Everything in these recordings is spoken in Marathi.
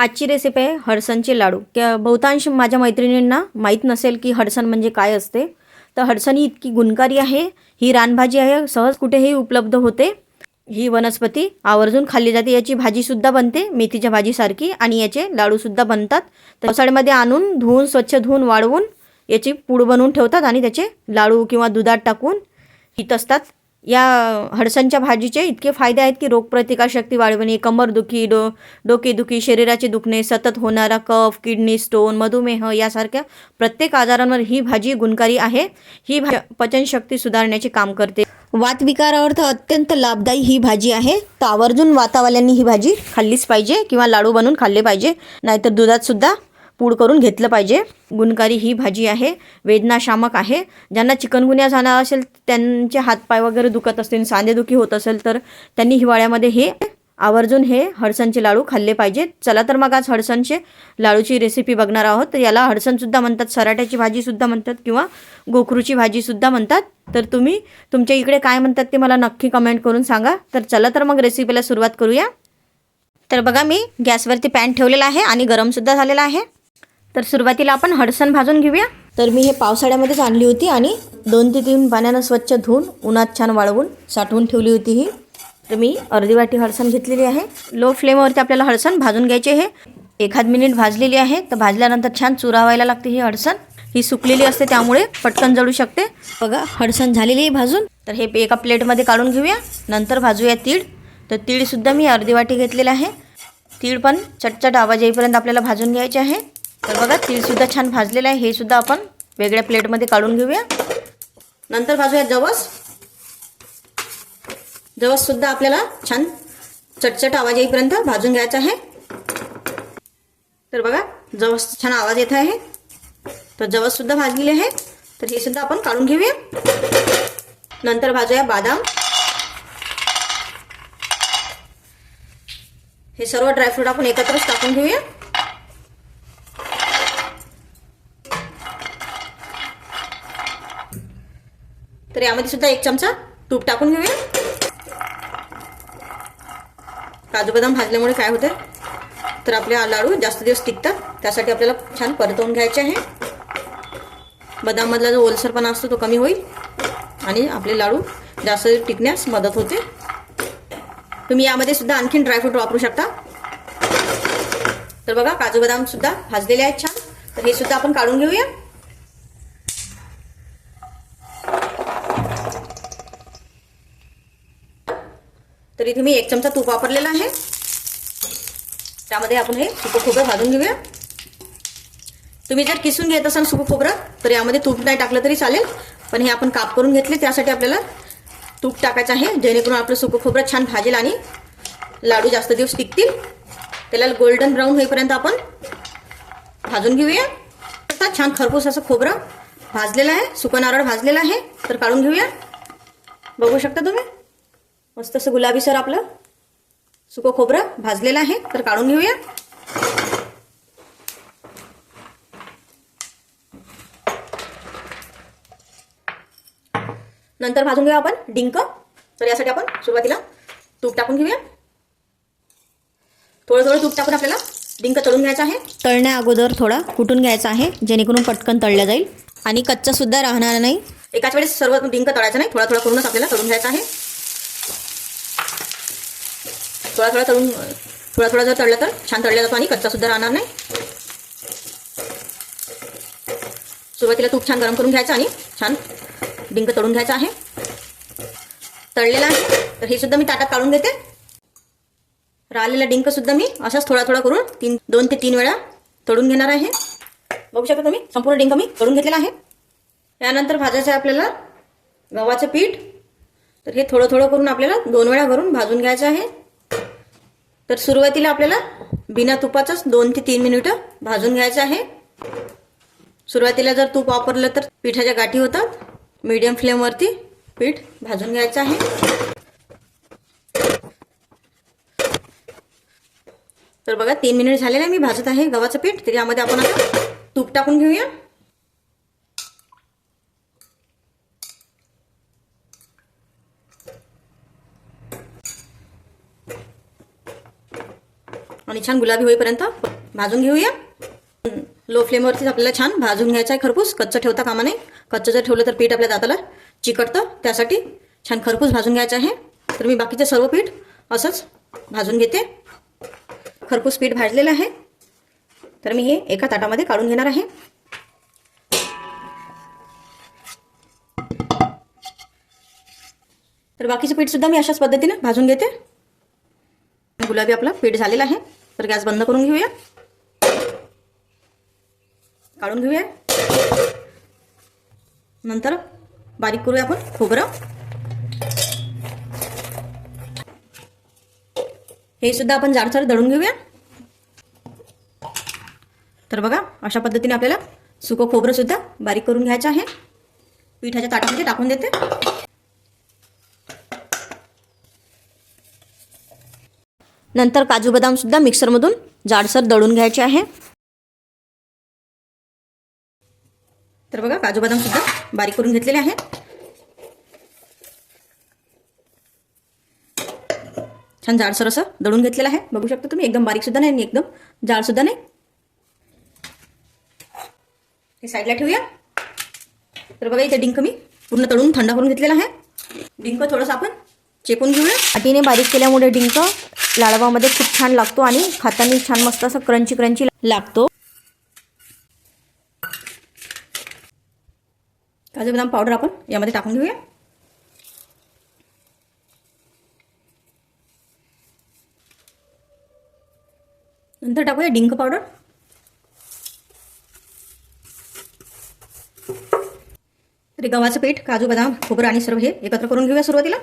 आजची रेसिपी आहे हडसनचे लाडू. त्या बहुतांश माझ्या मैत्रिणींना माहीत नसेल की हडसन म्हणजे काय असते. तर हडसन ही इतकी गुणकारी आहे ही रानभाजी आहे सहज कुठेही उपलब्ध होते. ही वनस्पती आवर्जून खाल्ली जाते याची भाजीसुद्धा बनते मेथीच्या भाजीसारखी आणि याचे लाडूसुद्धा बनतात. तर पावसाळ्यामध्ये आणून धुवून स्वच्छ धुवून वाळवून याची पूड बनवून ठेवतात आणि त्याचे लाडू किंवा दुधात टाकून हित असतात. या हडसणच्या भाजीचे इतके फायदे आहेत की रोगप्रतिकारशक्ती वाढवणे कंबरदुखी डो डोकेदुखी शरीराचे दुखणे सतत होणारा कफ किडनी स्टोन मधुमेह यासारख्या प्रत्येक आजारांवर ही भाजी गुणकारी आहे. ही भा पचनशक्ती सुधारण्याचे काम करते. वातविकारावर अत्यंत लाभदायी ही भाजी आहे. तर आवर्जून वातावाल्यांनी ही भाजी खाल्लीच पाहिजे किंवा लाडू बनवून खाल्ले पाहिजे. नाहीतर दुधात सुद्धा पूड करून घेतलं पाहिजे. गुणकारी ही भाजी आहे. वेदनाशामक आहे. ज्यांना चिकनगुन्या झाला असेल त्यांचे हातपाय वगैरे दुखत असतील सांधेदुखी होत असेल तर त्यांनी हिवाळ्यामध्ये हे आवर्जून हे हडसणचे लाडू खाल्ले पाहिजेत. चला तर मग आज हडसणचे लाडूची रेसिपी बघणार आहोत. तर याला हडसणसुद्धा म्हणतात सराट्याची भाजीसुद्धा म्हणतात किंवा गोखरूची भाजीसुद्धा म्हणतात. तर तुम्ही तुमच्या इकडे काय म्हणतात ते मला नक्की कमेंट करून सांगा. तर चला तर मग रेसिपीला सुरुवात करूया. तर बघा मी गॅसवरती पॅन ठेवलेला आहे आणि गरमसुद्धा झालेला आहे. तर सुरुवातीला आपण हडसण भाजून घेऊया. तर मी हे पावसाळ्यामध्येच आणली होती आणि दोन ते तीन पाण्यानं स्वच्छ धुवून उन्हात छान वाळवून साठवून ठेवली होती ही. तर मी अर्धी वाटी हळसण घेतलेली आहे. लो फ्लेमवरती आपल्याला हळसण भाजून घ्यायचे आहे. एखाद मिनिट भाजलेली आहे तर भाजल्यानंतर छान चुरावायला लागते ही हळसण ही सुकलेली असते त्यामुळे पटकन जळू शकते. बघा हळसण झालेली आहे भाजून. तर हे एका प्लेटमध्ये काढून घेऊया. नंतर भाजूया तीळ. तर तीळसुद्धा मी अर्धी वाटी घेतलेलं आहे. तीळ पण चटचट आवाज येईपर्यंत आपल्याला भाजून घ्यायचे आहे. तर बघा तीळसुद्धा छान भाजलेलं आहे. हे सुद्धा आपण वेगळ्या प्लेटमध्ये काढून घेऊया. नंतर भाजूया जवस. जवससुद्धा आपल्याला छान चटचट आवाज येईपर्यंत भाजून घ्यायचा आहे. तर बघा जवस छान आवाज येत आहे. तर जवससुद्धा भाजलेले आहे. तर हे सुद्धा आपण काढून घेऊया. नंतर भाजूया बादाम. हे सर्व ड्रायफ्रूट आपण एकत्रच टाकून घेऊया. यामध्ये सुद्धा एक चमचा तूप टाकून घेऊया. काजू बदाम भाजल्यामुळे काय होतं तर आपले लाडू जास्त दिवस टिकतात. त्यासाठी आपल्याला छान परतवून घ्यायचे आहे. बदाममधला जो ओलसरपणा असतो तो कमी होईल आणि आपले लाडू जास्त टिकण्यास मदत होते. तुम्ही यामध्ये सुद्धा आणखीन ड्रायफ्रूट वापरू शकता. तर बघा काजू बदाम सुद्धा भाजलेले आहेत छान. तर हे सुद्धा आपण काढून घेऊया. तर इथे मी एक चमचा तूप वापरलेला आहे. त्यामध्ये आपण हे सुकं खोबरं भाजून घेऊया. तुम्ही जर किसून घेत असाल सुकं खोबरं तर यामध्ये तूप नाही टाकलं तरी चालेल. पण हे आपण काप करून घेतले त्यासाठी आपल्याला तूप टाकायचं आहे. जेणेकरून आपलं सुकं खोबरं छान भाजेल आणि लाडू जास्त दिवस टिकतील. त्याला गोल्डन ब्राऊन होईपर्यंत आपण भाजून घेऊया. आता छान खरपूस असं खोबरं भाजलेलं आहे. सुकं नारळ भाजलेलं आहे. तर काढून घेऊया. बघू शकता तुम्ही? मस्त असं गुलाबीसर आपलं. सुकं खोबरं भाजलेलं आहे तर काढून घेऊया. नंतर भाजून घेऊया आपण डिंक. तर यासाठी आपण सुरुवातीला तूप टाकून घेऊया. थोडं थोडं तूप टाकून आपल्याला डिंक तळून घ्यायचा आहे. तळण्या अगोदर थोडा कुटून घ्यायचा आहे जेणेकरून पटकन तळल्या जाईल. आणि कच्चा सुद्धा राहणार नाही. एकाच वेळेस सर्व डिंक तळायचं नाही थोडा थोडा करूनच आपल्याला तळून घ्यायचा आहे. थोडा थोडा तळून थोडा थोडा जर तळला तर छान तळल्या जातो आणि कच्चा सुद्धा राहणार नाही. सुरुवातीला तूप छान गरम करून घ्यायचं आणि छान डिंक तळून घ्यायचं आहे. तळलेला आहे तर हे सुद्धा मी ताटात काढून घेते. राहिलेला डिंक सुद्धा मी असाच थोडा थोडा करून तीन दोन ते तीन वेळा तळून घेणार आहे. बघू शकता तुम्ही संपूर्ण डिंक मी तळून घेतलेला आहे. त्यानंतर भाजायचं आहे आपल्याला गव्हाचं पीठ. तर हे थोडं थोडं करून आपल्याला दोन वेळा करून भाजून घ्यायचं आहे. तर सुरुवातीला आपल्याला बिना तुपाचंच दोन ते तीन मिनिटं भाजून घ्यायचं आहे. सुरुवातीला जर तूप वापरलं तर पिठाच्या गाठी होतात. मीडियम फ्लेमवरती पीठ भाजून घ्यायचं आहे. तर बघा तीन मिनिट झालेले मी भाजत आहे गव्हाचं पीठ. तर यामध्ये आपण आता तूप टाकून घेऊया. आणि छान गुलाबी होईपर्यंत भाजून घेऊया. लो फ्लेमवरतीच आपल्याला छान भाजून घ्यायचं आहे खरपूस. कच्चं ठेवता कामा नाही कच्चं जर ठेवलं तर पीठ आपल्या दाताला चिकटतं. त्यासाठी छान खरपूस भाजून घ्यायचं आहे. तर मी बाकीचं सर्व पीठ असंच भाजून घेते. खरपूस पीठ भाजलेलं आहे. तर मी हे एका ताटामध्ये काढून घेणार आहे. तर बाकीचं पीठसुद्धा मी अशाच पद्धतीने भाजून घेते. गुलाबी आपलं पीठ झालेलं आहे. तर गॅस बंद करून घेऊया. काढून घेऊया. नंतर बारीक करूया आपण खोबरं. हे सुद्धा आपण जाडसर दळून घेऊया. तर बघा अशा पद्धतीने आपल्याला सुकं खोबरं सुद्धा बारीक करून घ्यायचं आहे. पिठाच्या ताटामध्ये टाकून देते. नंतर काजू बदामसुद्धा मिक्सरमधून जाडसर दळून घ्यायचे आहे. तर बघा काजू बदामसुद्धा बारीक करून घेतलेले आहे छान जाडसर असं दळून घेतलेलं आहे. बघू शकता तुम्ही एकदम बारीक सुद्धा नाही आणि एकदम जाड सुद्धा नाही. हे साईडला ठेवूया. तर बघा इथे डिंक मी पूर्ण तळून थंड करून घेतलेला आहे. डिंक थोडंसं आपण चेपून घेऊया. अटीने बारीक केल्यामुळे डिंक लाडवामध्ये खूप छान लागतो आणि खाताना छान मस्त असं क्रंची क्रंची लागतो. काजू बदाम पावडर आपण यामध्ये टाकून घेऊया. नंतर टाकूया डिंक पावडर तरी गव्हाचं पीठ काजू बदाम खोबरं आणि सर्व हे एकत्र करून घेऊया सुरुवातीला.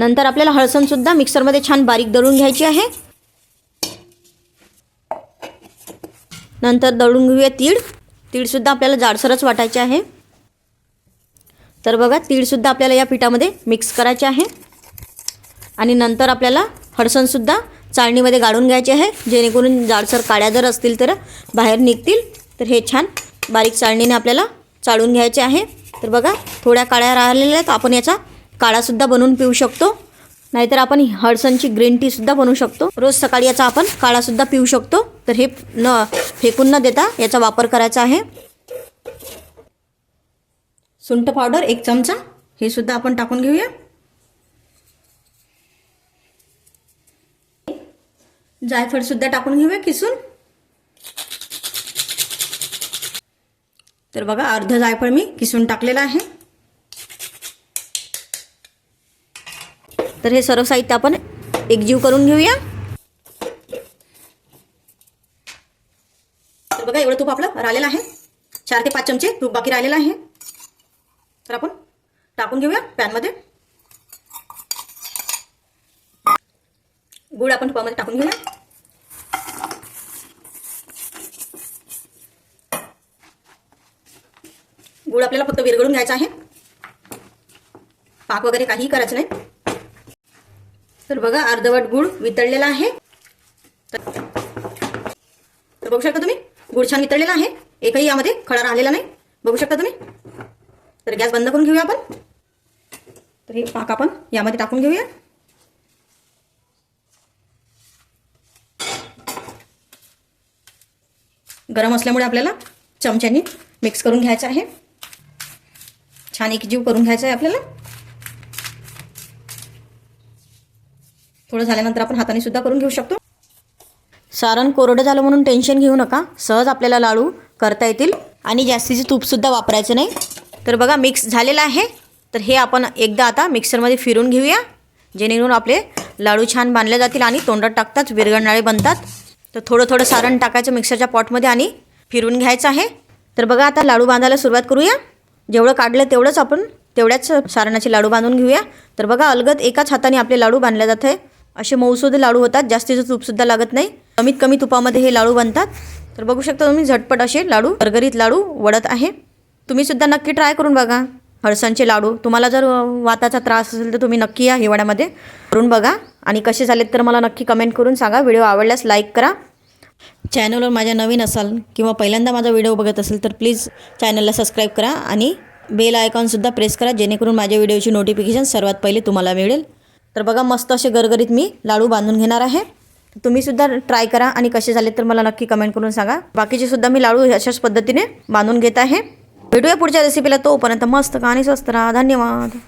नंतर आपल्याला हळसणसुद्धा मिक्सरमध्ये छान बारीक दळून घ्यायची आहे. नंतर दळून घेऊया तीळ. तीळसुद्धा आपल्याला जाडसरच वाटायचे आहे. तर बघा तीळसुद्धा आपल्याला या पिठामध्ये मिक्स करायचे आहे. आणि नंतर आपल्याला हळसणसुद्धा चाळणीमध्ये गाळून घ्यायचे आहे. जेणेकरून जाडसर काड्या जर असतील तर बाहेर निघतील. तर हे छान बारीक चाळणीने आपल्याला चाळून घ्यायचे आहे. तर बघा थोड्या काळ्या राहिलेल्या आहेत. आपण याचा काळासुद्धा बनवून पिऊ शकतो. नाहीतर आपण हळसणची ग्रीन टीसुद्धा बनवू शकतो. रोज सकाळी याचा आपण काळासुद्धा पिऊ शकतो. तर हे न फेकून न देता याचा वापर करायचा आहे. सुंठ पावडर एक चमचा. हे सुद्धा आपण टाकून घेऊया. जायफळ सुद्धा टाकून घेऊया किसून. तर बघा अर्ध जायफळ मी किसून टाकलेलं आहे. तर हे सर्व साहित्य आपण एकजीव करून घेऊया. तर बघा एवढं तूप आपलं राहिलेलं आहे. चार ते पाच चमचे तूप बाकी राहिलेलं आहे. तर आपण टाकून घेऊया पॅनमध्ये. गुळ आपण तुपामध्ये टाकून घेऊया. गुळ आपल्याला फक्त विरघळून घ्यायचा आहे. पाक वगैरे काहीही करायचं नाही. तर बघा अर्धवट गुळ वितळलेला आहे. तर बघू शकता तुम्ही गुळ छान वितळलेला आहे. एकही यामध्ये खडा राहिलेला नाही. बघू शकता तुम्ही. तर गॅस बंद करून घेऊया आपण. तर हे पाक आपण यामध्ये टाकून घेऊया. गरम असल्यामुळे आपल्याला चमच्यानी मिक्स करून घ्यायचं आहे. छान एकजीव करून घ्यायचा आहे आपल्याला. थोडं झाल्यानंतर आपण हाताने सुद्धा करून घेऊ शकतो. सारण कोरडं झालं म्हणून टेन्शन घेऊ नका. सहज आपल्याला लाडू करता येतील. आणि जास्तीचे तूपसुद्धा वापरायचं नाही. तर बघा मिक्स झालेलं आहे. तर हे आपण एकदा आता मिक्सरमध्ये फिरून घेऊया. जेणेकरून आपले लाडू छान बांधले जातील आणि तोंडात टाकताच विरघळणारे बनतात. तर थोडं थोडं सारण टाकायचं मिक्सरच्या पॉटमध्ये आणि फिरून घ्यायचं आहे. तर बघा आता लाडू बांधायला सुरुवात करूया. जेवढं काढलं तेवढंच आपण तेवढ्याच सारणाचे लाडू बांधून घेऊया. तर बघा अलगद एकाच हाताने आपले लाडू बांधले जात आहे. असे मऊसुद्धा लाडू होतात. जास्तीचं तूपसुद्धा लागत नाही. कमीत कमी तुपामध्ये हे लाडू बनतात. तर बघू शकता तुम्ही झटपट असे लाडू गरगरीत लाडू वडत आहे. तुम्हीसुद्धा नक्की ट्राय करून बघा. हळसांचे लाडू. तुम्हाला जर वाताचा त्रास असेल तर तुम्ही नक्की या हिवाळ्यामध्ये करून बघा. आणि कसे झालेत तर मला नक्की कमेंट करून सांगा. व्हिडिओ आवडल्यास लाईक करा. चॅनलवर माझ्या नवीन असाल किंवा पहिल्यांदा माझा व्हिडिओ बघत असेल तर प्लीज चॅनलला सबस्क्राईब करा. आणि बेल आयकॉनसुद्धा प्रेस करा जेणेकरून माझ्या व्हिडिओची नोटिफिकेशन सर्वात पहिले तुम्हाला मिळेल. तर बघा मस्त असे गरगरीत मी लाडू बांधून घेणार आहे. तुम्हीसुद्धा ट्राय करा आणि कसे झाले तर मला नक्की कमेंट करून सांगा. बाकीचे सुद्धा मी लाडू अशाच पद्धतीने बांधून घेत आहे. भेटूया पुढच्या रेसिपीला तोपर्यंत मस्त का आणि स्वस्त राहा. धन्यवाद.